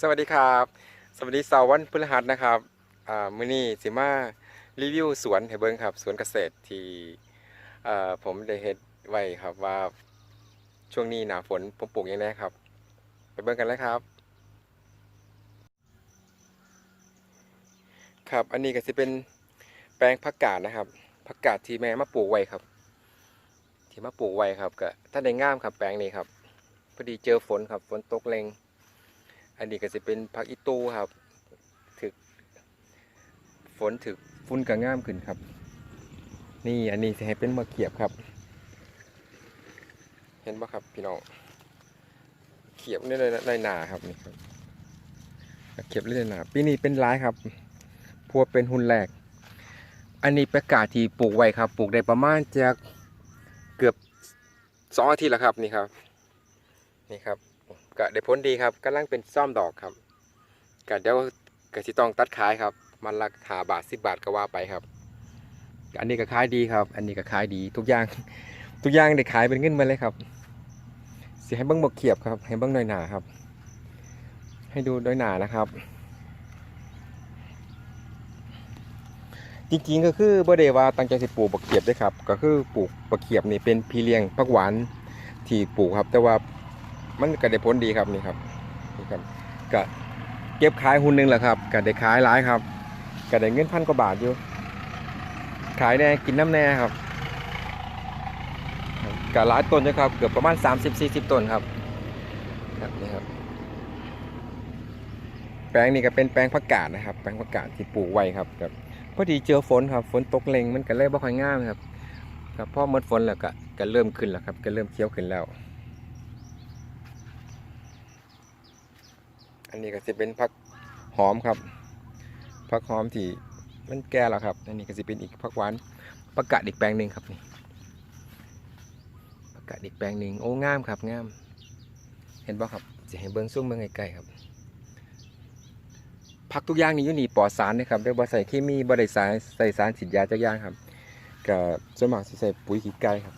สวัสดีครับ สวัสดีเสาร์วันพฤหัสนะครับอ่ามื้อนี้สิมารีวิวสวนให้เบิ่งครับ สวนเกษตรที่อ่าผมได้เฮ็ดไว้ครับว่าช่วงนี้หนาฝนผมปลูกยังไงครับ ไปเบิ่งกันเลยครับ ครับอันนี้ก็สิเป็นแปลงผักกาดนะครับผักกาดที่แม่มาปลูกไว้ครับ ที่มาปลูกไว้ครับก็ถ้าได้งามครับแปลงนี้ครับพอดีเจอฝนครับฝนตกแรง อันนี้ก็จะเป็นผักอีตูครับถึกฝนถึกฟุ้นก็ง่ามขึ้นครับ นี่อันนี้จะให้เป็นมะเขียบครับ เห็นปะครับพี่น้องเขียบนี่เลยในหนาครับนี่ครับเขียบเลยในหนาปีนี้เป็นร้ายครับพวเป็นหุ่นแรกอันนี้ประกาศที่ปลูกไว้ครับ ปลูกได้ประมาณจากเกือบสองอาทิตย์แล้วครับนี่ครับ นี่ครับ ก็ได้ผลดีครับกำลังเป็นซ่อมดอกครับก็เดี๋ยวก็สิต้องตัดขายครับ มันราคาบาทสิบบาทก็ว่าไปครับ อันนี้ก็ขายดีครับ อันนี้ก็ขายดีทุกอย่าง ทุกอย่างได้ขายเป็นเงินมาเลยครับสิให้เบิ้งบกเขียบครับ ให้เบิ้งน่อยหนาครับ ให้ดูหน่อยหนานะครับ จริงๆก็คือบ่ได้ว่าตั้งใจสิปลูกบกเขียบด้วยครับ ก็คือปลูกบกเขียบนี่เป็นพี่เลี้ยงผักหวานที่ปลูกครับ แต่ว่า มันก็ได้ผลดีครับนี่ครับนี่ครับก็เก็บขายหุ่นหนึงแหละครับก็ได้ขายหลายครับก็ได้เงินพันกว่าบาทอยู่ ขายแน่กินน้ำแน่ครับก็หลายต้นนะครับ เกือบประมาณ 30-40 ต้นครับครับนี่ครับ แปลงนี้ก็เป็นแปลงผักกาดนะครับ แปลงผักกาดที่ปลูกไว้ครับครับพอดีเจอฝนครับฝนตกเล็งมันก็เลยบ่ค่อยงามครับครับพอหมดฝนแล้วก็ก็เริ่มขึ้นแล้วครับก็เริ่มเขียวขึ้นแล้ว อันนี้ก็จะเป็นผักหอมครับผักหอมที่มันแก่แล้วครับ อันนี้ก็จะเป็นอีกผักหวานประกาศอีกแปลงหนึ่งครับนี่ประกาศอีกแปลงหนึ่งโอ้งามครับงาม เห็นป่ครับจะให้เบิ้งซุ้มเบิ้งไกลๆครับผักทุกอย่างนี่อยู่นี่ปลอดสารนะครับได้บ่ใส่เคมีบ่ได้สารใส่สารฉีดยาจักอย่างครับก็ส่วนมากใส่ปุ๋ยขี้ไก่ครับ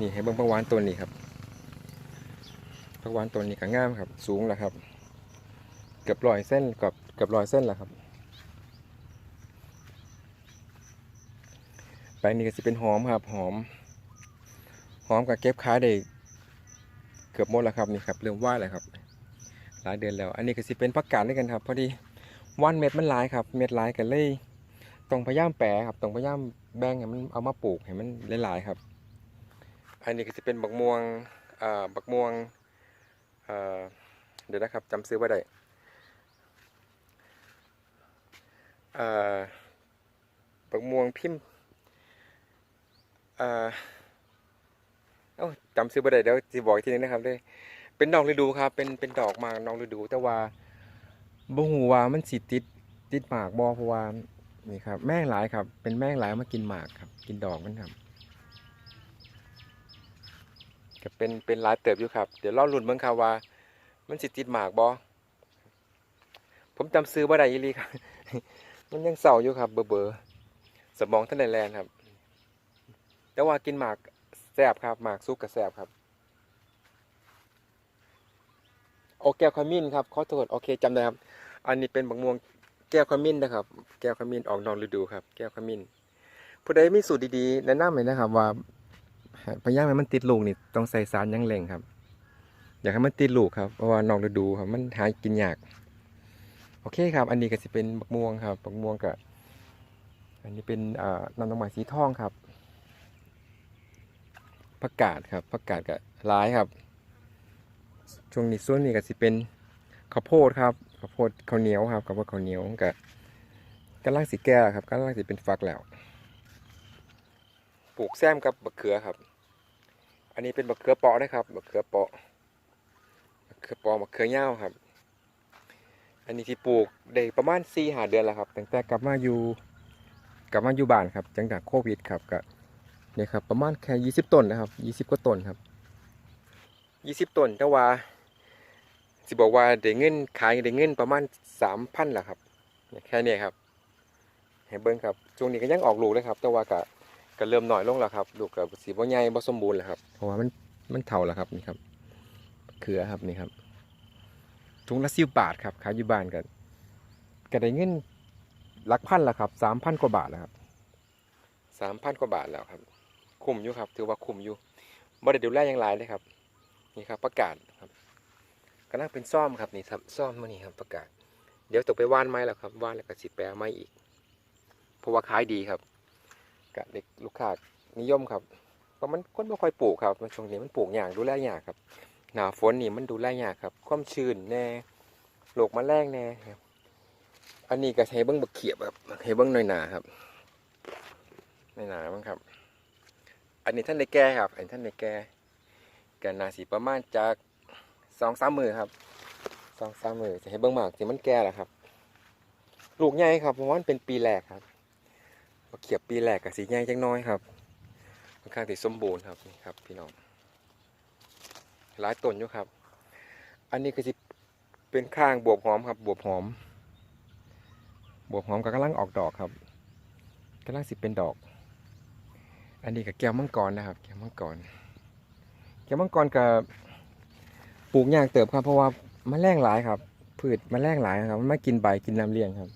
นี่ให้เบิ้งผักหวานตัวนี้ครับผักหวานตัวนี้ก็งามครับ สูงแล้วครับ เกือบร้อยเส้นกับเกือบร้อยเส้นแหละครับ แปลงนี้ก็จะเป็นหอมครับหอม หอมกับเก็บขายได้เกือบหมดแล้วครับนี่ครับเริ่มว่าแล้วครับ หลายเดือนแล้ว อันนี้ก็จะเป็นผักกาดด้วยกันครับพอดีว่านเม็ดมันหลายครับ เม็ดหลายกันเลยต้องพยายามแปรครับต้องพยายามแบ่งให้มันเอามาปลูกให้มันหลายๆครับ อันนี้ก็จะเป็นบักม่วงอ่าบักม่วงเดี๋ยวนะครับจำซื้อไว้ได้ เอ่อ บักม่วงพิมพ์เอ้าจำซื้อบ่ได้เดี๋ยวสิบอกอีกทีนึงนะครับเด้อเป็นดอกฤดูครับ เป็นเป็นดอกหมากดอกฤดู แต่ว่าบ่ฮู้ว่ามันสิติดติดหมากบ่เพราะว่านี่ครับ แมงหลายครับ เป็นแมงหลายมากินหมากครับ กินดอกมันครับก็เป็นเป็นหลายเติบอยู่ครับ เดี๋ยวรอลุ้นเบิ่งครับว่า มันสิติดหมากบ่ผมจำซื้อบ่ได้อีหลีครับ มันยังเศร้าอยู่ครับ เบอเบอร์สมองท่านไดแลนครับ แต่ว่ากินหมากแซบครับ หมากซุกกับแซบครับโอแก้วขมิ้นครับขอโทษโอเคจำได้ครับ อันนี้เป็นบักม่วงแก้วขมิ้นนะครับ แก้วขมิ้นออกนอกฤดูครับ แก้วขมิ้นผู้ใดมีสูตรดีๆแนะนำเลยนะครับ ว่าพยายามให้มันติดลูกนี่ต้องใส่สารยังแหล่งครับ อยากให้มันติดลูกครับเพราะว่านอกฤดูครับ มันหากินยาก โอเคครับ อันนี้ก็จะเป็นบักม่วงครับบักม่วงกับอันนี้เป็นน้ำดอกไม้สีทองครับผักกาดครับผักกาดกับร้ายครับ ช่วงนี้ส่วนนี้ก็จะเป็นข้าวโพดครับข้าวโพดข้าวเหนียวครับข้าวโพดข้าวเหนียวกับกำลังสีแก่แล้วครับกำลังสีเป็นฟักแล้ว ปลูกแซมกับบักเขือครับ อันนี้เป็นบักเขือเปาะนะครับบักเขือเปาะบักเขือเปาะบักเขือเง่าวครับ อันนี้ที่ปลูกได้ประมาณ4ีหาเดือนแล้วครับตั้งแต่กลับมาอยู่กลับมาอยู่บ้านครับจังจากโควิดครับก็เนี่ยครับประมาณแค่20ต้นนะครับ20กว่าต้นครับ20ต้นแต่ว่าสิบอกว่าได้เงินขายได้เงินประมาณ3,000ล่ะครับแค่นี้ครับให้เบิ่งครับช่วงนี้ก็ยังออกลูกเลยครับ แต่ว่าก็ก็เริ่มหน้อยลงแล้วครับลูกก็สิบ่ใหญ่บ่สมบูรณ์แล้วครับเพราะว่ามันมันเฒ่าแล้วครับนี่ครับเขือครับนี่ครับ ถุงละสิบบาทครับขายอยู่บ้านกันก็ได้เงินหลักพันล้วครับสามพันกว่าบาทแล้วครับสามพันกว่าบาทแล้วครับ คุ้มอยู่ครับ ถือว่าคุ้มอยู่บ่ได้ดูแลอย่างไรเลยครับ นี่ครับประกาศครับกำลังเป็นซ่อมครับนี่ครับซ่อมมานี่ครับประกาศ เดี๋ยวตกไปว่านไม้แล้วครับว่านแล้วก็สิแปลไม้อีกเพราะว่าขายดีครับกะเด็กลูกค้านิยมครับเพราะมันคนไม่ค่อยปลูกครับมันช่วงนี้มันปลูกอย่ากดูแลอย่ากครับ หนาฝนนี่มันดูแลยากครับ ความชื้นแน่โรคแมลงแน่ครับ อันนี้ก็ใช้เบิ้งบักเขียบครับให้เบิ้งหน่อยหนาครับหน่อยหนาบ้างครับ อันนี้ท่านได้แก่ครับ อันนี้ท่านได้แก่กันนาสีประมาณจากสองสามมือครับสองสามมือจะให้เบิ้งหมากที่มันแก่แล้วครับ ลูกใหญ่ครับเพราะว่ามันเป็นปีแรกครับบักเขียบปีแรกกับสีใหญ่จังน้อยครับค่อนข้างที่สมบูรณ์ครับนี่ครับ พี่น้อง หลายต้นอยู่ครับ อันนี้ก็จะเป็นข้างบวบหอมครับ บวบหอม บวบหอมก็กำลังออกดอกครับกำลังสิเป็นดอก อันนี้ก็แก้วมังกรนะครับ แก้วมังกร แก้วมังกรกับปลูกยากเติบครับ เพราะว่ามันแรงหลายครับ พืชมันแรงหลายครับ มันไม่กินใบกินน้ำเลี้ยงครับ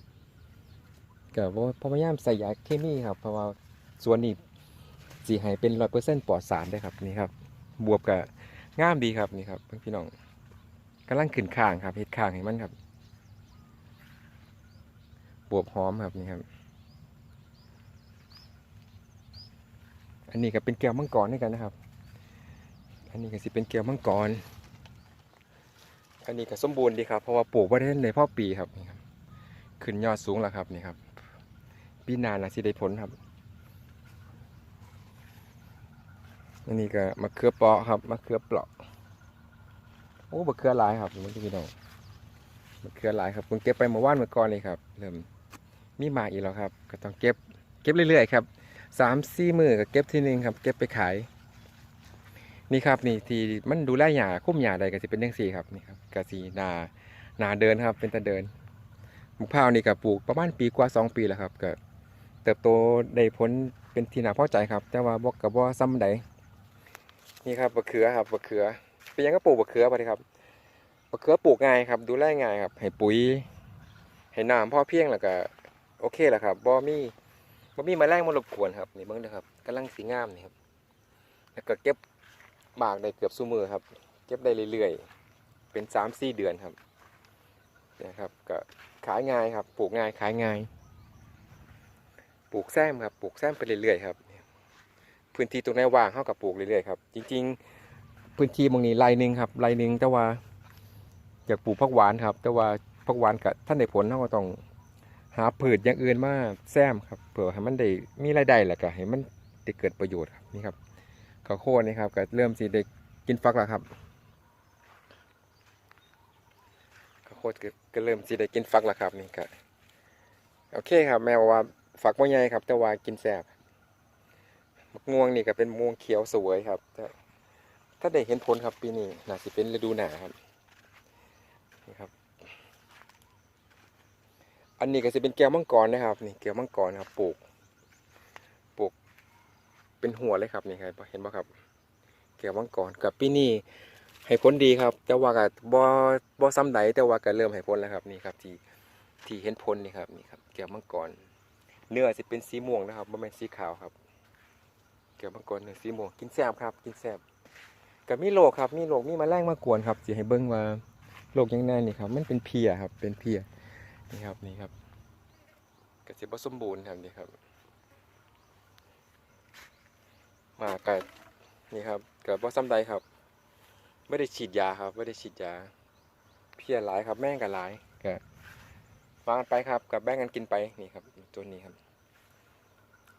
ก็เพราะว่าพยายามใส่ยาเคมีครับ เพราะว่าสวนนี้สีให้เป็นร้อยเปอร์เซ็นต์ปลอดสารได้ครับนี่ครับ บวบกับ งามดีครับนี่ครับพ,พี่น้องกำลังขึ้นข้างครับเห็ดข้างให้มันครับ บวบหอมครับนี่ครับ อันนี้ก็เป็นแก้วมังกรด้วยกันนะครับ อันนี้ก็สิเป็นแก้วมังกร อันนี้ก็สมบูรณ์ดีครับเพราะว่าปลูกไว้ได้ในพ่อปีครับนี่ครับ ขึ้นยอดสูงแล้วครับนี่ครับ ปีนานนะสิได้ผลครับ อันนี้ก็มะเขือเปราะครับมะเขือเปราะโอ้มะเขือหลายครับมันพี่น้องมะเขือหลายครับผมเก็บไปเมื่อวานเมื่อก่อนเลยครับเริ่มมีหมากอีกแล้วครับ ก็ต้องเก็บเก็บเรื่อยๆครับสามสี่มือก็เก็บทีนึงครับเก็บไปขาย นี่ครับนี่ทีมันดูแลหญ้าคุ้มหญ้าใดก็สิเป็นยังสี่ครับนี่ครับกสีนานาเดินครับเป็นตาเดินมะพร้าวนี่ก็ปลูกประมาณปีกว่าสองปีแล้วครับก็เติบโตได้ผลเป็นที่น่าพอใจครับ แต่ว่าบอกกับว่าซ้ำใด นี่ครับมะเขือครับมะเขือเป็นยังก็ปลูกมะเขือไปเลยครับมะเขือปลูกง่ายครับ ดูแลง่ายครับ ให้ปุ๋ย ให้น้ำพ่อเพียงแล้วก็โอเคแหละครับบ่มีบ่มีแมลงมารบกวนครับนี่เบิ่งเด้อครับกำลังสีงามนี่ครับแล้วก็เก็บบากได้เกือบซุมือครับ เก็บได้เรื่อยๆเป็นสามสี่เดือนครับนี่ครับก็ขายง่ายครับ ปลูกง่ายขายง่าย ปลูกแซมครับ ปลูกแซมไปเรื่อยๆครับ พื้นที่ตรงไหนว่างเข้ากับปลูกเรื่อยๆครับจริง ๆ พื้นที่ตรงนี้ไรหนึ่งครับไรหนึ่งแต่ว่าอยากปลูกผักหวานครับ แต่ว่าผักหวานกับท่านได้ผลเราก็ต้องหาพืชอย่างอื่นมาแซมครับเพื่อให้มันได้มีรายได้แหละก็ให้มันได้เกิดประโยชน์ครับนี่ครับข้าวโพดนี่ครับก็เริ่มสิได้กินฟักแล้วครับข้าวโพดก็ก็เริ่มสิได้กินฟักแล้วครับนี่ก็โอเคครับ แม่ว่าฟักไม่ใหญ่ครับ แต่ว่ากินแซ่บ มะม่วงนี่ก็เป็นม่วงเขียวสวยครับ ถ้าได้เห็นผลครับปีนี้น่าจะเป็นฤดูหนาครับนี่ครับ อันนี้ก็จะเป็นแก้วมังกรนะครับนี่แก้วมังกรครับปลูกปลูกเป็นหัวเลยครับนี่ครับเห็นไหมครับ แก้วมังกรกับปีนี้ให้ผลดีครับ แต่ว่ากับบ่บ่ซ้ำไหนแต่ว่าก็เริ่มให้ผลแล้วครับนี่ครับที่ที่เห็นผลนี่ครับนี่ครับแก้วมังกรเนื้อจะเป็นสีม่วงนะครับไม่เป็นสีขาวครับ ยวมังกรเนื้อสีม่วงกินแซบครับ กินแซบกับมีโรคครับ มีโรคมีมาแรงมากวนครับสิให้เบิ่งว่าโรคยังไงนี่ครับ มันเป็นเพียครับ เป็นเพียนี่ครับนี่ครับกสิบสมบูรณ์ครับนี่ครับ มากับนี่ครับกับบ่ซ้ำใดครับไม่ได้ฉีดยาครับไม่ได้ฉีดยา เพียหลายครับแม่งกับหลายก็วางกันไปครับกับแบ่งกันกินไปนี่ครับ ตัวนี้ครับ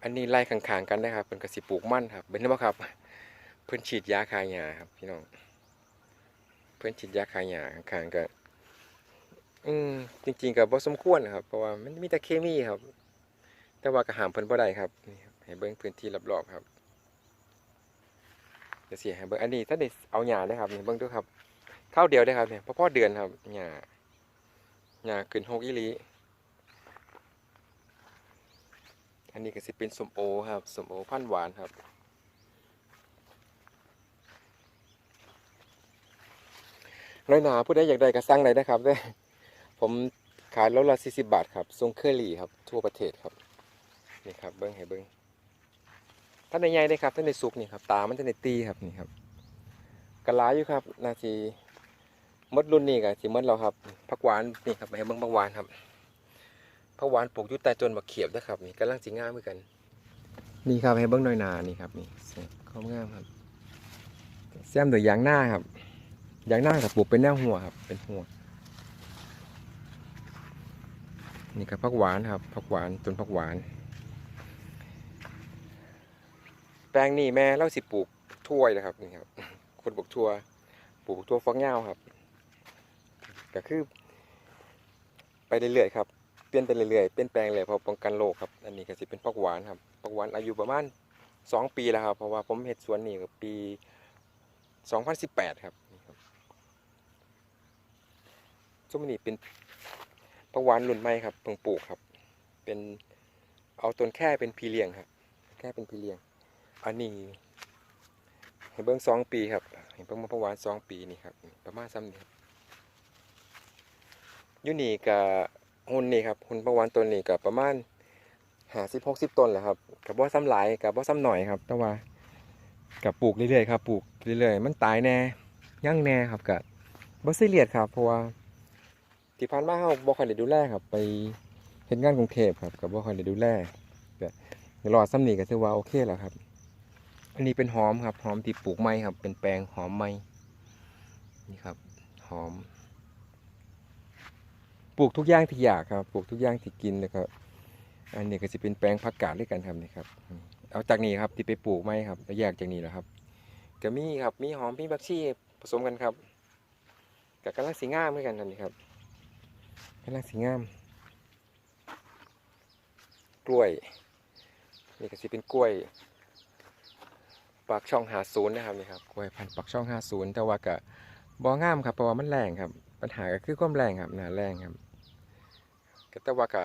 อันนี้ไล่ข้างๆกันนะครับเป็นกระสิปลูกมั่นครับเป็นว่าครับ เพื่อนฉีดยาคายหญ้าครับ พี่น้อง เพื่อนฉีดยาคายหญ้าข้างๆก็อืมจริง ๆกับบ่สมควรครับ เพราะว่ามันมีแต่เคมีครับ แต่ว่าก็หามเพิ่นบ่ได้ครับนี่ครับให้เบิ่งพื้นที่รอบๆครับจะเสียให้เบิ่งอันนี้ถ้าได้เอาหญ้าได้ครับเนี่เบิ่งดูครับข้าเดียวได้ครับเนี่ยพอพอเดือนครับหญ้าหญ้าขึ้นหกอีลี อันนี้ก็สิเป็นสมโอครับสมโอพันหวานครับ น้อยหนาผู้ใดอยากได้ก็สั่งได้นะครับเด้ผมขายรถละ40บาทครับทรงเคอรี่ครับ ทั่วประเทศครับ นี่ครับเบิ้งให้เบิ้งท่านในใหญ่ได้ครับท่านในสุกนี่ครับ ตามันจะในตีครับนี่ครับกระลาอยู่ครับ นาทีมดรุ่นนี้กับสีมดเราครับผักหวานนี่ครับให้เบิ้งผักหวานครับ ผักหวานปลูกอยู่ใต้ต้นมะเขียบนะครับนี่กำลังสิงามเหมือนกัน นี่ครับให้เบิ้งหน่อยนานี่ครับนี่ข้าวงามครับแซมโดวยยางหน้าครับยางหน้ากับปลูกเป็นแนวหัวครับ เป็นหัวนี่ครับผักหวานครับผักหวานต้นผักหวาน แปลงนี่แม่เล่าสิปลูกถ้วยนะครับนี่ครับคนปลูกทั่วปลูกทั่วฟักเงาครับ ก็คือ ไปเรื่อยๆครับ ลี่ยนไปเรื่อยๆเปลี่ยนแปลงเลยเพอป้องกันโรคครับ อันนี้ก็จะเป็นผักหวานครับผักหวานอายุประมาณสองปีแล้วครับ เพราะว่าผมเห็ดสวนนี่ก็ปีสองพันสิบแปดครับนี่ครับส้มนี่เป็นผักหวานรุ่นใหม่ครับเพิ่งปลูกครับ เป็นเอาต้นแค่เป็นพีเลียงครับ แค่เป็นพีเลียง อันนี้เห็นเบิ้องสองปีครับ เห็นเบิ้งมะพร้าวหวานสองปีนี่ครับ ประมาณซ้ำนี่ครับยูนี่กับ หุ่นนี่ครับหุ่นผักหวานต้นนี้กับประมาณหาสิบหกสิบต้นแหละครับกับว่าซ้ำหลายกับว่าซ้ำหน่อยครับ แต่ว่ากับปลูกเรื่อยๆครับปลูกเรื่อยๆมันตายแน่ยั่งแน่ครับกับบ่ซีเรียสครับเพราะว่าที่ผ่านมาเฮาบ่ค่อยได้ดูแลครับ ไปเฮ็ดงานกรุงเทพครับก็บ่ค่อยได้ดูแลก็รอซ้ำนี่ก็ถือว่าโอเคแล้วครับ อันนี้เป็นหอมครับหอมที่ปลูกใหม่ครับ เป็นแปลงหอมใหม่นี่ครับหอม ปลูกทุกอย่างที่อยากครับ ปลูกทุกอย่างที่กินแล้วก็อันนี้ก็จะเป็นแปลงผักกาดด้วยกันครับนี่ครับเอาจากนี้ครับที่ไปปลูกใหม่ครับแล้วแยกจากนี้แหละครับก็มีครับมีหอมมีบักชีผสมกันครับกับกำลังสีงามเหมือนกันครับนี่ครับกำลังสีงาม กล้วยนี่ก็สิเป็นกล้วยปากช่องหาศูนย์นะครับนี่ครับกล้วยพันธุ์ปากช่องหาศูนย์แต่ว่าก็บ่งามครับเพราะว่ามันแรงครับ ปัญหาก็คือความแรงครับหนาแรงครับ แต่ว่าก็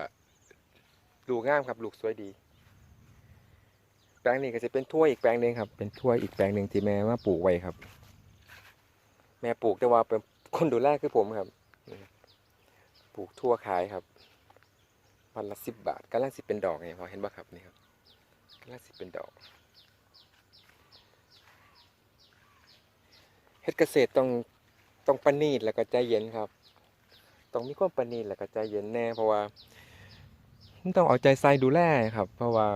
ลูกงามครับลูกสวยดี แปลงนี้ก็จะเป็นถ้วยอีกแปลงหนึ่งครับ เป็นถ้วยอีกแปลงหนึ่งที่แม่มาปลูกไว้ครับ แม่ปลูกแต่ว่าเป็นคนดูแลคือผมครับ ปลูกทั่วขายครับวันละสิบบาทกำลังสิเป็นดอกไงพอเห็นบ่ครับนี่ครับกำลังสิเป็นดอกเฮ็ดเกษตรต้องต้องประณีตแล้วก็ใจเย็นครับ ต้องมีความประณีตแล้วก็ใจเย็นแน่ เพราะว่ามันต้องเอาใจใส่ดูแลครับ เพราะว่า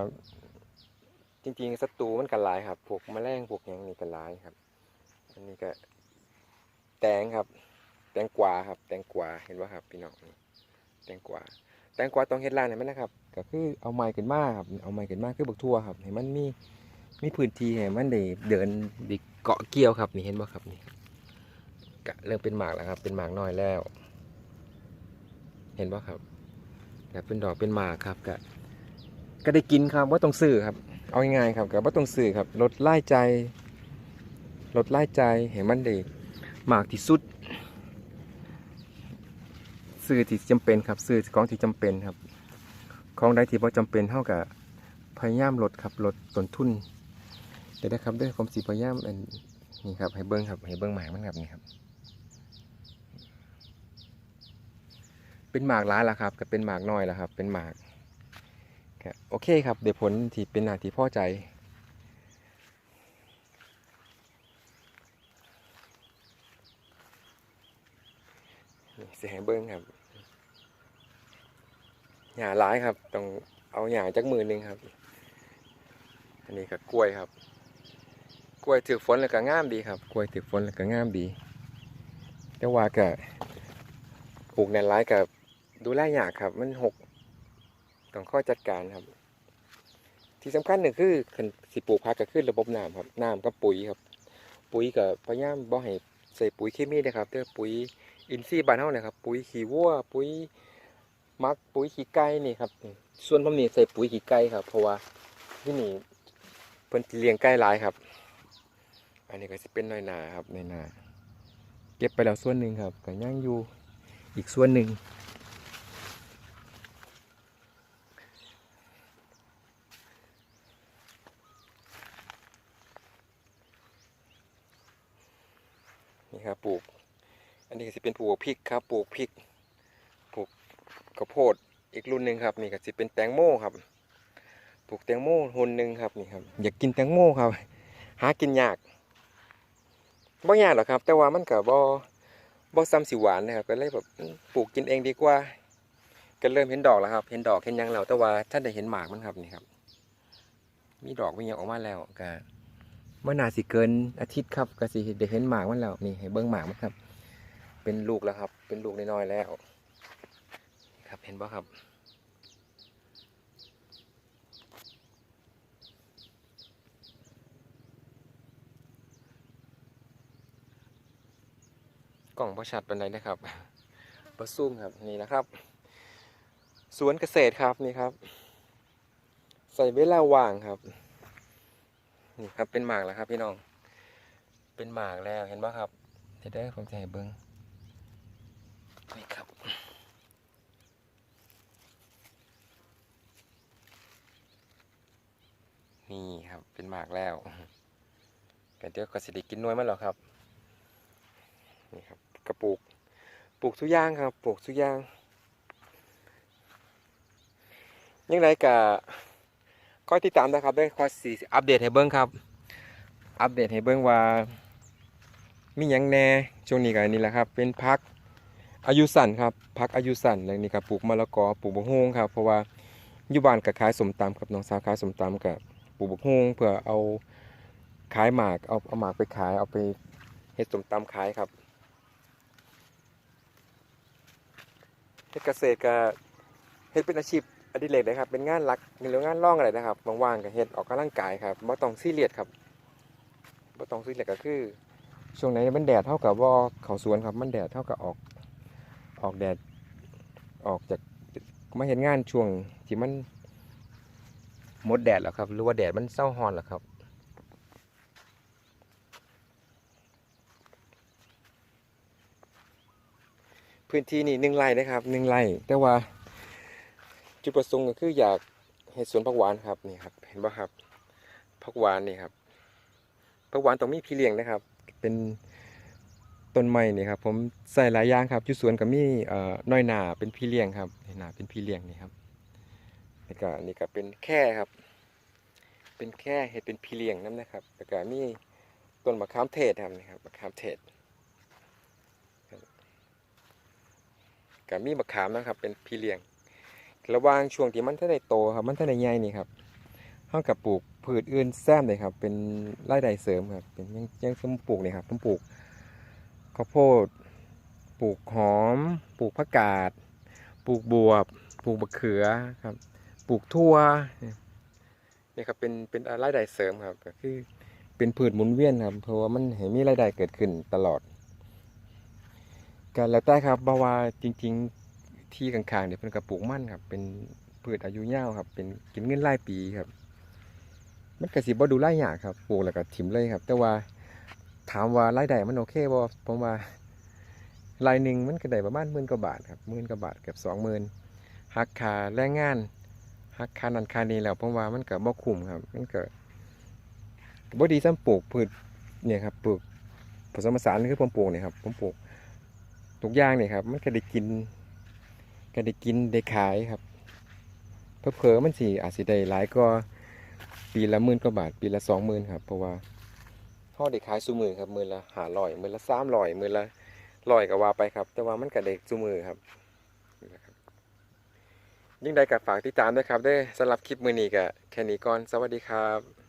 จริงๆศัตรูมันกันหลายครับพวกแมลงพวกหยังนี่กันหลายครับ อันนี้ก็ แตงครับ แตงกวาครับ แตงกวาเห็นว่าครับ พี่น้องนี่แตงกวาแตงกวาต้องเฮ็ดลานให้มันนะครับ ก็คือเอาไม้ขึ้นมาครับ เอาไม้ขึ้นมาคือบักทั่วครับให้มันมีมีพื้นที่ให้มันได้เดินด้เกาะเกี่ยวครับนี่เห็นบ่ครับนี่ก็เริ่มเป็นหมากแล้วครับ เป็นหมากน้อยแล้ว เห็นบ่ครับก็เป็นดอกเป็นหมากครับก็ก็ได้กินครับว่าต้องซื้อครับ เอาง่ายๆครับก็ว่าต้องซื้อครับลดไล่ใจลดไล่ใจให้มันได้หมากที่สุดซื้อที่จำเป็นครับซื้อของที่จำเป็นครับของใดที่บ่จำเป็นเท่ากับพยายามลดครับลดต้นทุนเดี๋ยวนะครับด้วยผมสิพยายามนี่ครับให้เบิ้งครับให้เบิ้งหมากมันครับนี่ครับ เป็นหมากร้ายล้วครับก็เป็นหมากน้อยล้วครับ เป็นหมากครับโอเคครับเดี๋ยวผลที่เป็นหน้าที่พ่อใจนี่สิให้เบิ้งครับหญ้าร้ายครับ ต้องเอาหญ้าจักมือหนึงครับ อันนี้ก็กล้วยครับ กล้วยถือฝนแล้วก็งามดีครับ กล้วยถือฝนแล้วก็งามดี แต่ว่าก็ปลูกในร้ายกับ ดูแลยากครับ มันหกต้องข้อจัดการครับ ที่สำคัญหนึ่งคือคันสิปลูกพักก็คือระบบน้ำครับน้ำกับปุ๋ยครับ ปุ๋ยกับพยายามบ่ให้ใส่ปุ๋ยเคมีนะครับแต่ปุ๋ยอินทรีย์บานเฮานี่ยครับ ปุ๋ยขี้วัวปุ๋ยมักปุ๋ยขี้ไก่นี่ครับ ส่วนผมนี่ใส่ปุ๋ยขี้ไก่ครับ เพราะว่าที่นี่เพิ่นเลี้ยงไก่หลายครับ อันนี้ก็สิเป็นน้อยนาครับน้อยนา เก็บไปแล้วส่วนหนึ่งครับก็ยังอยู่อีกส่วนหนึ่ง ครับปลูก อันนี้สิเป็นปลูกพริกครับปลูกพริกปลูกข้าวโพดอีกรุ่นหนึ่งครับนี่ก็สิเป็นแตงโมครับปลูกแตงโมหุนหนึ่งครับนี่ครับอยากกินแตงโมครับ หากินยากบ่ยากหรอกครับ แต่ว่ามันก็บ่บ่ซ้ำสิหวานนะครับก็เลยแบบปลูกกินเองดีกว่า ก็เริ่มเห็นดอกแล้วครับ เห็นดอกเห็นยังแล้วแต่ว่าท่านได้เห็นหมากมันครับนี่ครับ มีดอกมีหยังออกมาแล้วก็เมื่อนาสิเกินอาทิตย์ครับก็สิได้เห็นหมากมันแล้วนี่ให้เบิ้งหมากมันครับ เป็นลูกแล้วครับ เป็นลูกน้อยๆแล้ว ครับเห็นปะครับกล่องประชัดเป็นไรนะครับประซุ่มครับนี่นะครับ สวนเกษตรครับนี่ครับ ใส่เวลาว่างครับ นี่ครับเป็นหมากแล้วครับ พี่น้อง เป็นหมากแล้วเห็นปะครับเดี๋ยวได้ผมจะให้เบิ้งนี่ครับ นี่ครับเป็นหมากแล้วกันเดี๋ยวก็สิได้กินน้วยมันหรอกครับนี่ครับกระปลูกปลูกทุกอย่างครับปลูกทุกอย่างยังไงกะ คอยติดตามนะครับได้คอยสีอัปเดตให้เบิ้งครับ อัปเดตให้เบิ้งว่า มีหยังแน่ช่วงนี้กันนี่แหละครับ เป็นพักอายุสั้นครับพักอายุสั้นแล้วนี่ครับปลูกมะละกอปลูกบกฮงครับเพราะว่าอยู่บ้านกับขายสมตำกับน้องสาวขายสมตำกับปลูกบกฮงเพื่อเอาขายหมากเอาเอาหมากไปขายเอาไปเฮ็ดสมตำขายครับเฮ็ดเกษตรก็เฮ็ดเป็นอาชีพ อดิเรกเลยครับเป็นงานหลักหรืองานร่องอะไรนะครับว่างๆก็เฮ็ดออกกำลังกายครับบ่ต้องซีเรียสครับบ่ต้องซีเรียสก็คือ ช่วงไหนมันแดดเท่ากับว่าเขาสวนครับ มันแดดเท่ากับออกออกแดดออกจากมาเห็นงานช่วงที่มันหมดแดดแล้วครับ หรือว่าแดดมันเศร้าฮอนแล้วครับพื้นที่นี่หนึ่งไร่นะครับหนึ่งไร่แต่ว่า จุดประสงค์ก็คืออยากเห็ดสวนผักหวานครับนี่ครับ เห็นป่ะครับผักหวานนี่ครับผักหวานต้องมีพี่เลี้ยงนะครับ เป็นต้นไม้นี่ครับ ผมใส่หลายอย่างครับอยู่สวนก็มีเอ่อน้อยหนาเป็นพี่เลี้ยงครับน้อยหนาเป็นพี่เลี้ยงนี่ครับแล้วก็นี่ก็เป็นแค่ครับ เป็นแค่เห็ดเป็นพี่เลี้ยงนั่นนะครับแล้วก็มีต้นมะขามเทศครับนี่ครับมะขามเทศกับมีมะขามนะครับ เป็นพี่เลี้ยง ระหว่างช่วงที่มันท่านได้โตครับมันท่านได้ใหญ่นี่ครับเท่ากับปลูกพืชอื่นแซมเลยครับ เป็นรายได้เสริมครับเป็นยังยังสมปลูกนี่ครับผมปลูกข้าวโพดปลูกหอม ปลูกผักกาดปลูกบวบ ปลูกมะเขือครับ ปลูกทั่วนี่ครับเป็นเป็นรายได้เสริมครับก็คือเป็นพืชหมุนเวียนครับ เพราะว่ามันเห็นมีรายได้เกิดขึ้นตลอดก็แล้วแต่ครับบ่ว่าจริง ๆ ที่ข้างๆเนี่ยเพิ่นก็ปลูกมั่นครับ เป็นพืชอายุยาวครับ เป็นกินเงินรายปีครับ มันก็สิบ่ดูรายยากครับปลูกแล้วก็ถิ่มเลยครับ แต่ว่าถามว่ารายได้มันโอเคบ่ผมว่ารายหนึ่งมันก็ได้ประมาณหมื่นกว่าบาทครับหมื่นกว่าบาทเกือบสองหมื่นหักค่าแรงงานหักค่านันค่านี้แล้วผมว่ามันก็บ่คุ้มครับ มันก็บ่ดีซ้ำปลูกพืชเนี่ยครับปลูกผสมผสานคือผมปลูกเนี่ยครับผมปลูกทุกอย่างเนี่ยครับ มันก็ได้กิน ก็ได้กินได้ขายครับเพิ่เผลอมันสิอาจสิได้หลายก็ปีละหมื่นกว่าบาท ปีละสองหมื่นครับ เพราะว่าห่อได้ขายสูมือครับมือละหาร้อยมือละสามร้อยมือละร้อยก็ว่าไปครับ แต่ว่ามันก็ได้สูมือครับนี่แหละครับยิ่งใดก็ฝากติดตามด้วยครับเด้สำหรับคลิปมือนี้ก็แค่นี้ก่อนสวัสดีครับ